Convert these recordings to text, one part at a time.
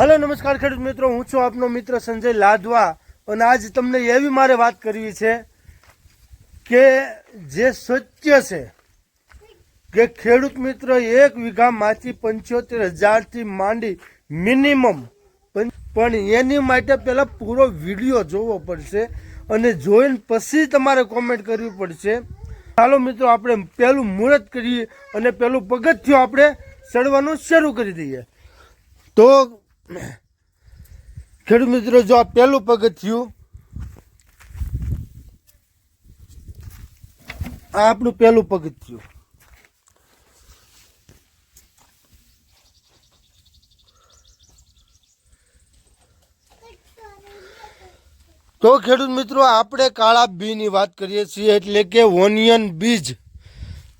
Hello, નમસ્કાર ખેડૂત મિત્રો. હું છું આપનો મિત્ર સંજય લાદવા અને આજ તમને એવી મારે વાત કરવી છે કે જે સત્ય છે કે ખેડૂત મિત્ર એક વીઘામાંથી પંચોતેર હજારથી માંડી મિનિમમ પણ એની માટે પહેલાં પૂરો વીડિયો જોવો પડશે અને જોઈને પછી તમારે કોમેન્ટ કરવી પડશે. ચાલો મિત્રો, આપણે પહેલું મુહૂર્ત કરીએ અને પહેલું પગથિયું આપણે ચડવાનું શરૂ કરી દઈએ. તો ખેડૂત મિત્રો, જો આ પહેલું પગથિયું આ આપણું પહેલું પગથિયું. તો ખેડૂત મિત્રો, આપણે કાળા બીની વાત કરીએ છીએ એટલે કે ઓનિયન બીજ.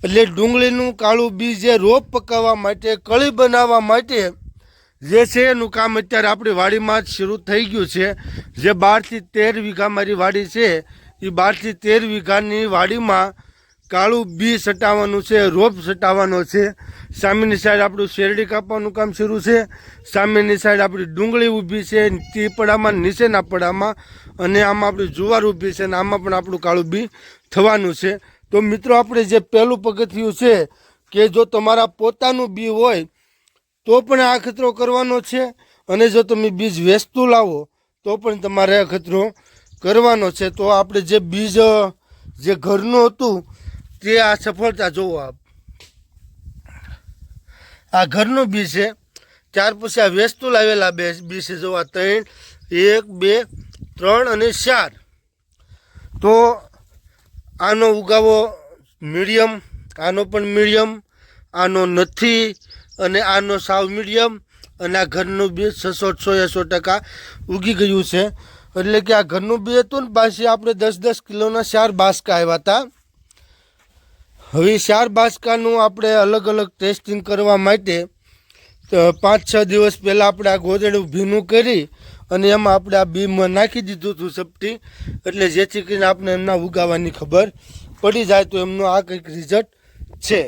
એટલે ડુંગળીનું કાળું બીજ એ રોપ પકાવવા માટે, કળી બનાવવા માટે જે છે એનું કામ અત્યારે આપણી વાડીમાં જ શરૂ થઈ ગયું છે. જે બારથી તેર વીઘા મારી વાડી છે, એ બારથી તેર વીઘાની વાડીમાં કાળું બી સટાવવાનું છે, રોપ સટાવવાનો છે. સામેની સાઈડ આપણું શેરડી કાપવાનું કામ શરૂ છે. સામેની સાઈડ આપણી ડુંગળી ઊભી છે તે પડામાં નીચેના પડામાં અને આમાં આપણી જુવાર ઊભી છે અને આમાં પણ આપણું કાળું બી થવાનું છે. તો મિત્રો, આપણે જે પહેલું પગથિયું છે કે જો તમારા પોતાનું બી હોય તો પણ આ ખતરો કરવાનો છે. અને જો તમે બીજ વેચતું લાવો, તો પણ તમારે આ ખતરો કરવાનો છે. તો આપણે જે બીજ, જે ઘરનું હતું, તે આ સફળતા જોવો આપ. આ ઘરનું બી છે. ત્યાર પછી આ વેચતું લાવેલા બે બી છે. જોવા ત્રણ, એક, બે, ત્રણ અને ચાર. તો આનો ઉગાવો મીડિયમ, આનો પણ મીડિયમ, આનો નથી. અને આનો સાવ મીડિયમ અને આ ઘરનું બી છસો સો એસો ટકા ઉગી ગયું છે. એટલે કે આ ઘરનું બી હતું ને પાછી આપણે દસ દસ કિલોના ચાર બાસકા આવ્યા હતા. હવે ચાર બાસકાનું આપણે અલગ અલગ ટેસ્ટિંગ કરવા માટે પાંચ છ દિવસ પહેલાં આપણે આ ગોદડું ભીનું કરી અને એમાં આપણે આ બીમાં નાખી દીધું હતું સપટી, એટલે જેથી કરીને આપણે એમના ઉગાવાની ખબર પડી જાય તો એમનું આ કંઈક રિઝલ્ટ છે.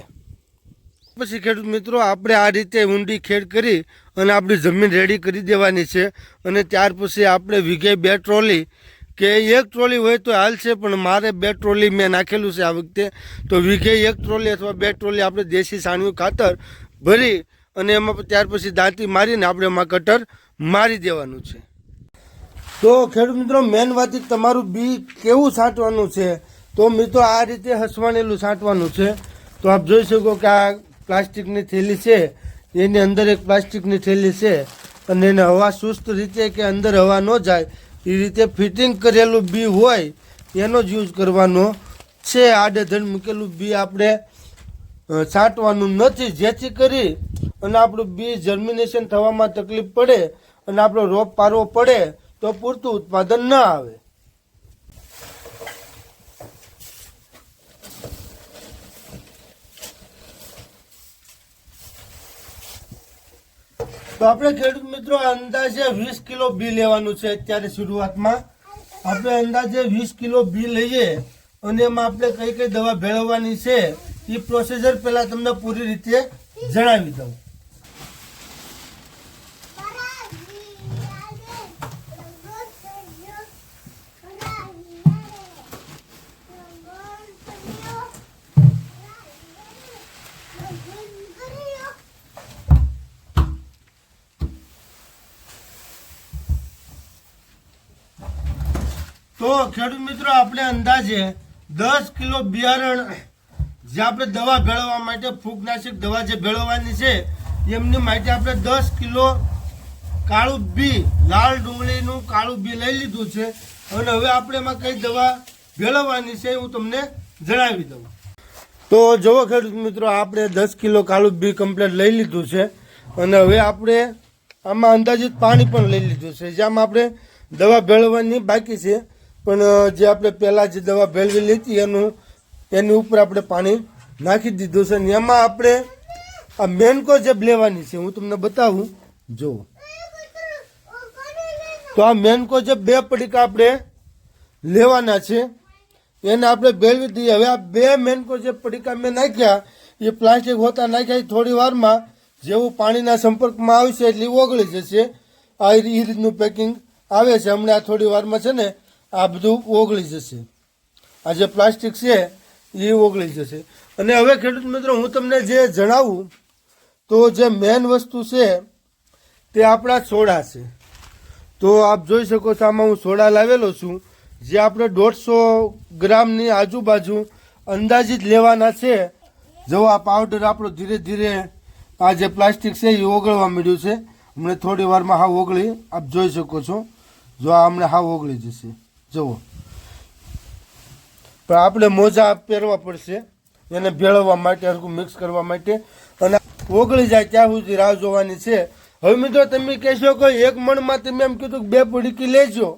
પછી ખેડૂત મિત્રો, આપણે આ રીતે ઊંડી ખેડ કરી અને આપણી જમીન રેડી કરી દેવાની છે. અને ત્યાર પછી આપણે વીઘે બે ટ્રોલી કે એક ટ્રોલી હોય તો હાલ છે, પણ મારે બે ટ્રોલી મેં નાખેલું છે આ વખતે. તો વીઘે એક ટ્રોલી અથવા બે ટ્રોલી આપણે દેશી સાણિયું ખાતર ભરી અને એમાં ત્યાર પછી દાંતી મારીને આપણે એમાં કટર મારી દેવાનું છે. તો ખેડૂત મિત્રો મેન વાત તમારું બી કેવું છાંટવાનું છે? તો મિત્રો, આ રીતે હસવાણેલું છાંટવાનું છે. તો આપ જોઈ શકો કે આ પ્લાસ્ટિકની થેલી છે, એની અંદર એક પ્લાસ્ટિકની થેલી છે, અને એને હવા સુસ્ત રીતે કે અંદર હવા ન જાય, એ રીતે ફિટિંગ કરેલું બી હોય, એનો જ યુઝ કરવાનો છે. આડેધડ મૂકેલું બી આપણે છાંટવાનું નથી. જેથી કરી અને આપણું બી જર્મિનેશન થવામાં તકલીફ પડે અને આપણો રોપ પારવો પડે, તો પૂરતું ઉત્પાદન ન આવે. તો આપણે ખેડૂત મિત્રો અંદાજે વીસ કિલો બી લેવાનું છે અત્યારે શરૂઆતમાં. આપણે અંદાજે વીસ કિલો બી લઈએ અને એમાં આપણે કઈ કઈ દવા ભેળવવાની છે, એ પ્રોસીજર પહેલા તમને પૂરી રીતે જણાવી દઉં. તો ખેડૂત મિત્રો, આપણે અંદાજે દસ કિલો બિયારણ જે આપણે દવા ભેળવવા માટે ફૂગનાશક દવા જે ભેળવવાની છે, એમની માટે આપણે દસ કિલો કાળું બી, લાલ ડુંગળીનું કાળું બી લઈ લીધું છે. અને હવે આપણે એમાં કઈ દવા ભેળવવાની છે, હું તમને જણાવી દઉં. તો જુઓ ખેડૂત મિત્રો, આપણે દસ કિલો કાળું બી કમ્પ્લેટ લઈ લીધું છે. અને હવે આપણે આમાં અંદાજિત પાણી પણ લઈ લીધું છે, જેમાં આપણે દવા ભેળવવાની બાકી છે. પણ જે આપણે પહેલાં જે દવા ભેળવી લીધી એનું, એની ઉપર આપણે પાણી નાખી દીધું છે. અને એમાં આપણે આ મેનકો જે લેવાની છે, હું તમને બતાવું. જો. તો આ મેનકો જે બે પડીકા આપણે લેવાના છે, એને આપણે ભેળવી દઈએ. હવે આ બે મેનકો જે પડીકા મેં નાખ્યા, એ પ્લાસ્ટિક હોતા નાખ્યા થોડી વારમાં જેવું પાણીના સંપર્કમાં આવશે એટલે ઓગળી જશે. આ એ રીતનું પેકિંગ આવે છે. હમણાં થોડી વારમાં છે ને આ બધું ઓગળી જશે. આ જે પ્લાસ્ટિક છે, એ ઓગળી જશે. અને હવે ખેડૂત મિત્રો, હું તમને જે જણાવું, તો જે મેન વસ્તુ છે, તે આપણા સોડા છે. તો આપ જોઈ શકો છો, આમાં હું સોડા લાવેલો છું. જે આપણે દોઢસો ગ્રામની આજુબાજુ અંદાજિત લેવાના છે. જો આ પાવડર આપણો ધીરે ધીરે આ જે પ્લાસ્ટિક છે, એ ઓગળવા મળ્યું છે. હમણાં થોડી વારમાં હા ઓગળી, આપ જોઈ શકો છો. જો આ હમણાં હા ઓગળી જશે. જુઓ. પણ આપણે મોજા પહેરવા પડશે, એને ભેળવવા માટે, હરખું મિક્સ કરવા માટે. અને ઓગળી જાય ત્યાં સુધી રાહ જોવાની છે. હવે મિત્રો તમે કહેશો કે એક મણમાં તમે એમ કીધું બે પડીકી લેજો.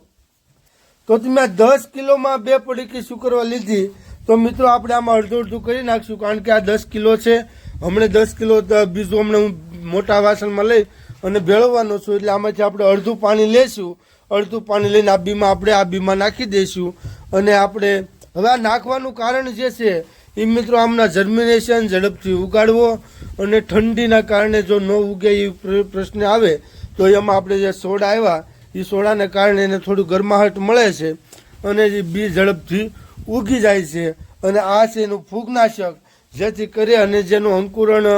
તો તમે આ દસ કિલોમાં બે પડીકી શું કરવા લીધી? તો મિત્રો આપણે આમાં અડધું અડધું કરી નાખશું, કારણ કે આ દસ કિલો છે. હમણાં દસ કિલો બીજું હમણાં હું મોટા વાસણમાં લઈ અને ભેળવવાનો છું, એટલે આમાંથી આપણે અડધું પાણી લેશું. અડધું પાણી લઈને આ બીમાં આપણે આ બીમાં નાખી દઈશું. અને આપણે હવે આ નાખવાનું કારણ જે છે, એ મિત્રો આમના જર્મિનેશન ઝડપથી ઉગાડવો અને ઠંડીના કારણે જો ન ઉગે એ પ્રશ્ન આવે, તો એમાં આપણે જે સોડા આવ્યા, એ સોડાને કારણે એને થોડું ગરમાહટ મળે છે અને એ બી ઝડપથી ઉગી જાય છે. અને આ છે એનું ફૂગનાશક, જેથી કરી અને જેનું અંકુરણ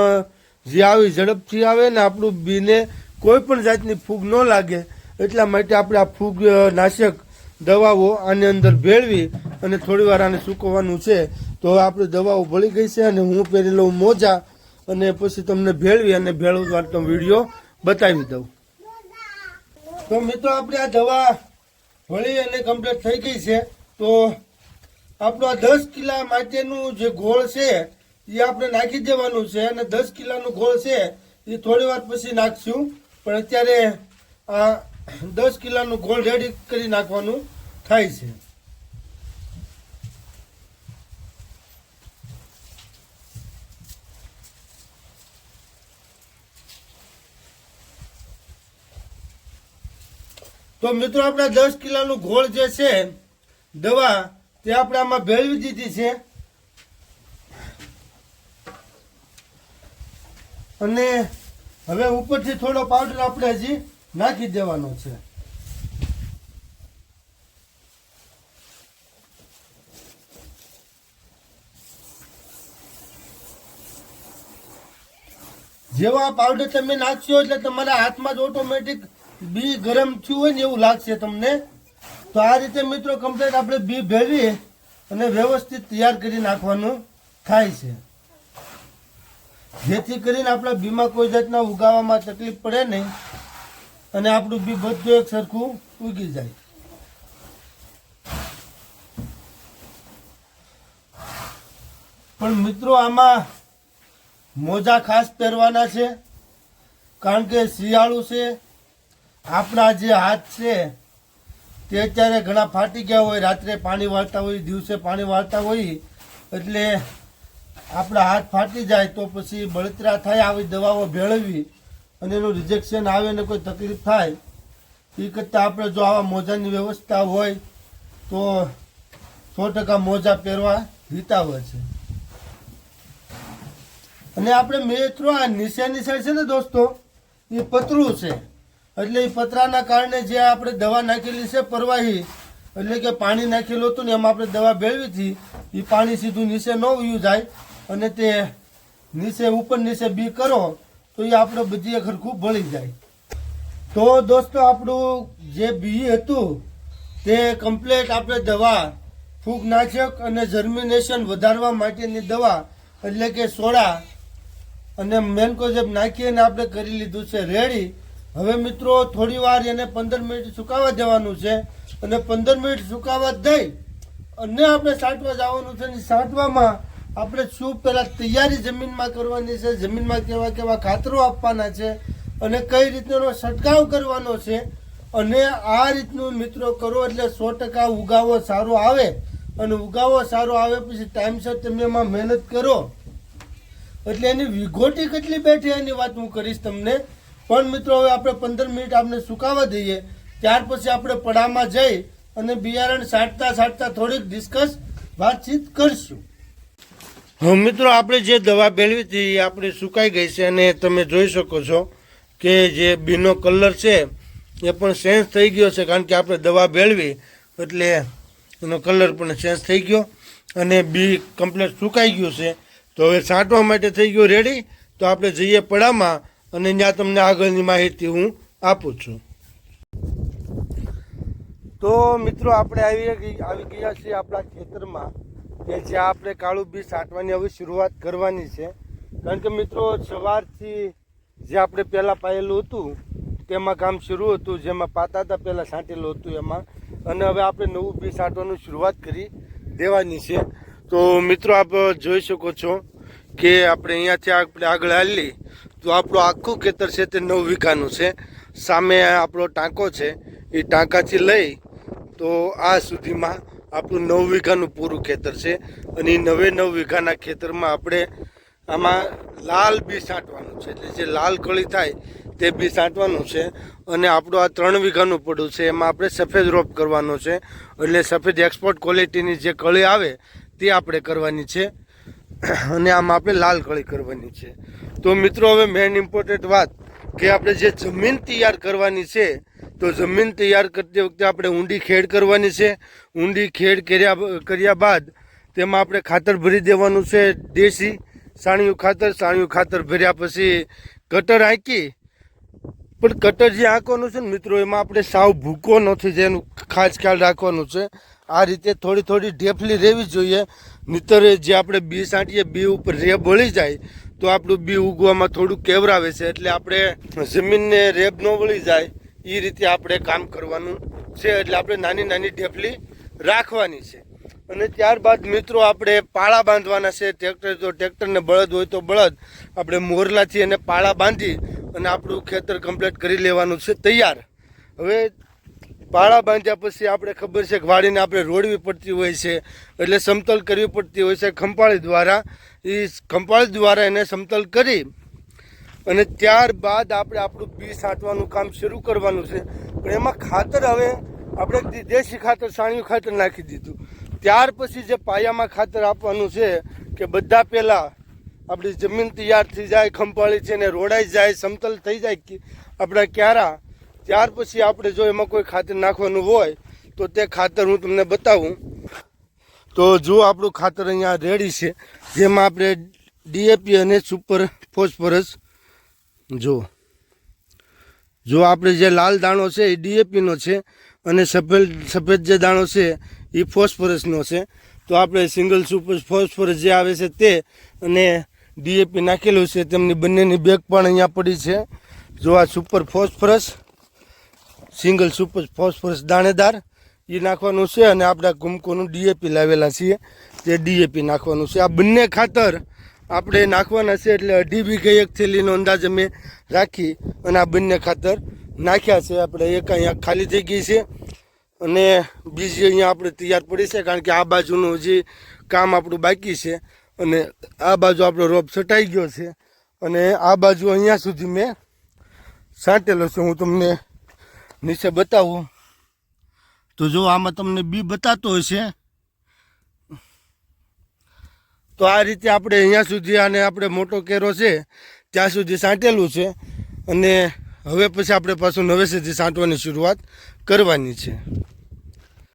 જે આવી ઝડપથી આવે ને આપણું બીને કોઈ પણ જાતની ફૂગ ન લાગે એટલા માટે આપણે આ ફૂગ નાશક દવાઓ આની અંદર ભેળવી અને થોડી વાર આને સૂકવવાનું છે. તો આપણે દવાઓ ભળી ગઈ છે અને હું પહેરી લઉં મોજા અને પછી તમને ભેળવી અને ભેળવવાનો વીડિયો બતાવી દઉં. તો મિત્રો, આપણે આ દવા ભળી અને કમ્પ્લીટ થઈ ગઈ છે. તો આપણો આ દસ કિલા માટેનું જે ગોળ છે એ આપણે નાખી દેવાનું છે અને દસ કિલાનું ગોળ છે એ થોડી વાર પછી નાખશું. પણ અત્યારે આ દસ કિલાનું ગોળ રેડી કરી નાખવાનું થાય છે. તો મિત્રો, આપણે દસ કિલોનું ગોળ જે છે, દવા તે આપણે આમાં ભેળવી દીધી છે. અને હવે ઉપરથી થોડો પાવડર આપણે હજી નાખી દેવાનો છે. જેવો પાવડર તમે નાખશો એટલે તમારા હાથમાં જ ઓટોમેટિક બી ગરમ થયું હોય ને એવું લાગશે તમને. તો આ રીતે મિત્રો કમ્પ્લીટ આપણે બી ભેળવી અને વ્યવસ્થિત તૈયાર કરી નાખવાનું થાય છે. જેથી કરીને આપણા બીમાં કોઈ જાતના ઉગાવામાં તકલીફ પડે નહીં. અને આપણું બી બધું એક સરખું ઉગી જાય. પણ મિત્રો, આમાં મોજા ખાસ પહેરવાના છે, કારણ કે શિયાળું છે, આપણા જે હાથ છે, તે અત્યારે ઘણા ફાટી ગયા હોય, રાત્રે પાણી વાળતા હોય, દિવસે પાણી વાળતા હોય, એટલે આપણા હાથ ફાટી જાય તો પછી બળતરા થાય, આવી દવાઓ ભેળવવી. અને એનું રિજેક્શન આવે ને કોઈ તકલીફ થાય, એ કરતાં આપણે જો આવા મોજાની વ્યવસ્થા હોય, તો સો ટકા મોજા પહેરવા હિતાવ છે. અને આપણે મિત્રો આ નિશાની સાઈડ છે ને દોસ્તો, એ પતરું છે. એટલે એ પતરાના કારણે જે આપણે દવા નાખેલી છે પરવાહી, એટલે કે પાણી નાખેલું હતું ને એમાં આપણે દવા ભેળવી હતી, એ પાણી સીધું નીચે ન વયું જાય, અને તે નીચે ઉપર નીચે બી કરો તો એ આપણે બધી ખરખું ભળી જાય. તો દોસ્તો, આપણું જે બી હતું, તે કમ્પ્લેટ આપણે દવા ફૂગનાશક અને જર્મિનેશન વધારવા માટેની દવા, એટલે કે સોડા અને મેનકોજેબ નાખી અને આપણે કરી લીધું છે રેડી. હવે મિત્રો, થોડી વાર એને પંદર મિનિટ સુકાવા દેવાનું છે અને પંદર મિનિટ સુકાવા દઈ અને આપણે સાંટવા જવાનું છે સાંટવામાં આપણે શું પહેલાં તૈયારી જમીનમાં કરવાની છે? જમીનમાં કેવા કેવા ખાતરો આપવાના છે? અને કઈ રીતનો છંટકાવ કરવાનો છે? અને આ રીતનું મિત્રો કરો એટલે સો ટકા ઉગાવો સારો આવે. અને ઉગાવો સારો આવે પછી ટાઈમસર તમે એમાં મહેનત કરો. એટલે એની વિઘોટી કેટલી બેઠી એની વાત હું કરીશ તમને. પણ મિત્રો, હવે આપણે પંદર મિનિટ આપણે સુકાવા દઈએ. ત્યાર પછી આપણે પડામાં જઈ અને બિયારણ સાંટતા સાંટતા થોડીક ડિસ્કસ વાતચીત કરશું. મિત્રો, આપણે જે દવા ભેળવી હતી, એ આપણે સુકાઈ ગઈ છે અને તમે જોઈ શકો છો કે જે બીનો કલર છે, એ પણ ચેન્જ થઈ ગયો છે, કારણ કે આપણે દવા ભેળવી એટલે એનો કલર પણ ચેન્જ થઈ ગયો અને બી કમ્પ્લેટ સુકાઈ ગયું છે. તો હવે છાંટવા માટે થઈ ગયું રેડી તો આપણે જઈએ પડામાં અને ત્યાં તમને આગળની માહિતી હું આપું છું. તો મિત્રો, આપણે આવી આવી ગયા છીએ આપણા ખેતરમાં. કે જ્યાં આપણે કાળું બી છાંટવાની હવે શરૂઆત કરવાની છે. કારણ કે મિત્રો, સવારથી જે આપણે પહેલાં પાયેલું હતું, તેમાં કામ શરૂ હતું, જેમાં પાતા હતા પહેલાં છાંટેલું હતું એમાં. અને હવે આપણે નવું બી છાંટવાનું શરૂઆત કરી દેવાની છે. તો મિત્રો, આપ જોઈ શકો છો કે આપણે અહીંયાથી આપણે આગળ હાલી તો આપણું આખું ખેતર છે તે નવ વીઘાનું છે. સામે આપણો ટાંકો છે. એ ટાંકાથી લઈ તો આ સુધીમાં આપણું નવ વીઘાનું પૂરું ખેતર છે અને એ નવે નવ વીઘાના ખેતરમાં આપણે આમાં લાલ બી છાંટવાનું છે. એટલે જે લાલ કળી થાય તે બી છાંટવાનું છે અને આપણું આ ત્રણ વીઘાનું પડું છે, એમાં આપણે સફેદ રોપ કરવાનો છે. એટલે સફેદ એક્સપોર્ટ ક્વોલિટીની જે કળી આવે તે આપણે કરવાની છે અને આમાં આપણે લાલ કળી કરવાની છે. તો મિત્રો, હવે મેઇન ઇમ્પોર્ટન્ટ વાત કે આપણે જે જમીન તૈયાર કરવાની છે તો જમીન તૈયાર કરતી વખતે આપણે ઊંડી ખેડ કરવાની છે. ઊંડી ખેડ કર્યા કર્યા બાદ તેમાં આપણે ખાતર ભરી દેવાનું છે દેશી સાણિયું ખાતર. સાણિયું ખાતર ભર્યા પછી કટર આંકી પણ કટર જે આંકવાનું છે ને મિત્રો, એમાં આપણે સાવ ભૂકો નથી જેનું ખાસ ખ્યાલ રાખવાનું છે. આ રીતે થોડી થોડી ઢેફલી રહેવી જોઈએ. નહીતર જે આપણે બી સાંટીએ બી ઉપર રેબ વળી જાય, તો આપણું બી ઉગવામાં થોડું કેવરાવે છે. એટલે આપણે જમીનને રેબ ન વળી જાય. એ રીતે આપણે કામ કરવાનું છે એટલે આપણે નાની નાની ઢેફલી રાખવાની છે. અને ત્યારબાદ મિત્રો આપણે પાળા બાંધવાના છે. ટ્રેક્ટર તો ટ્રેક્ટરને બળદ હોય તો બળદ. આપણે મોરલાથી એને પાળા બાંધી અને આપણું ખેતર કમ્પ્લીટ કરી લેવાનું છે તૈયાર. હવે પાળા બાંધ્યા પછી આપણે ખબર છે કે વાડીને આપણે રોડવી પડતી હોય છે. એટલે સમતલ કરવી પડતી હોય છે ખંપાળી દ્વારા. એ ખંપાળી દ્વારા એને સમતલ કરી અને ત્યારબાદ આપણે આપણું બી છાંટવાનું કામ શરૂ કરવાનું છે. પણ એમાં ખાતર હવે આપણે દેશી ખાતર, સાણિયું ખાતર નાખી દીધું. ત્યાર પછી જે પાયામાં ખાતર આપવાનું છે કે બધા પહેલાં આપણી જમીન તૈયાર થઈ જાય, ખંપાળી છે ને રોડાઈ જાય, સમતલ થઈ જાય આપણા ક્યારા. ત્યાર પછી આપણે જો એમાં કોઈ ખાતર નાખવાનું હોય તો તે ખાતર હું તમને બતાવું. તો જો આપણું ખાતર અહીંયા રેડી છે. જેમાં આપણે ડીએપી અને સુપર ફોસ્ફરસ જો જો આપણે જે લાલ દાણો છે એ ડીએપીનો છે અને સફેદ સફેદ જે દાણો છે એ ફોસ્ફરસનો છે. તો આપણે સિંગલ સુપર ફોસ્ફરસ જે આવે છે તે અને ડીએપી નાખેલું છે. તેમની બંનેની બેગ પણ અહીંયા પડી છે. જો આ super phosphorus, single super phosphorus દાણેદાર એ નાખવાનું છે અને આપણા કુમકુનું ડીએપી લાવેલા છીએ. તે ડીએપી નાખવાનું છે. આ બંને ખાતર આપણે નાખવાના છે એટલે અઢી વીઘે એક થેલીનો અંદાજ અમે રાખી અને આ બંને ખાતર નાખ્યા છે. આપણે એક અહીંયા ખાલી થઈ ગઈ છે અને બીજી અહીંયા આપણે તૈયાર પડી છે કારણ કે આ બાજુનું હજી કામ આપણું બાકી છે અને આ બાજુ આપણો રોપ છટાઈ ગયો છે અને આ બાજુ અહીંયા સુધી મેં છાંટેલો છે. હું તમને નીચે બતાવું. તો જો આમાં તમને બી બતાતો હશે. તો આ રીતે આપણે અહીંયા સુધી આને આપણે મોટો કેરો છે, ત્યાં સુધી સાંટેલું છે. અને હવે પછી આપણે પાછું નવેસરથી સાંટવાની શરૂઆત કરવાની છે.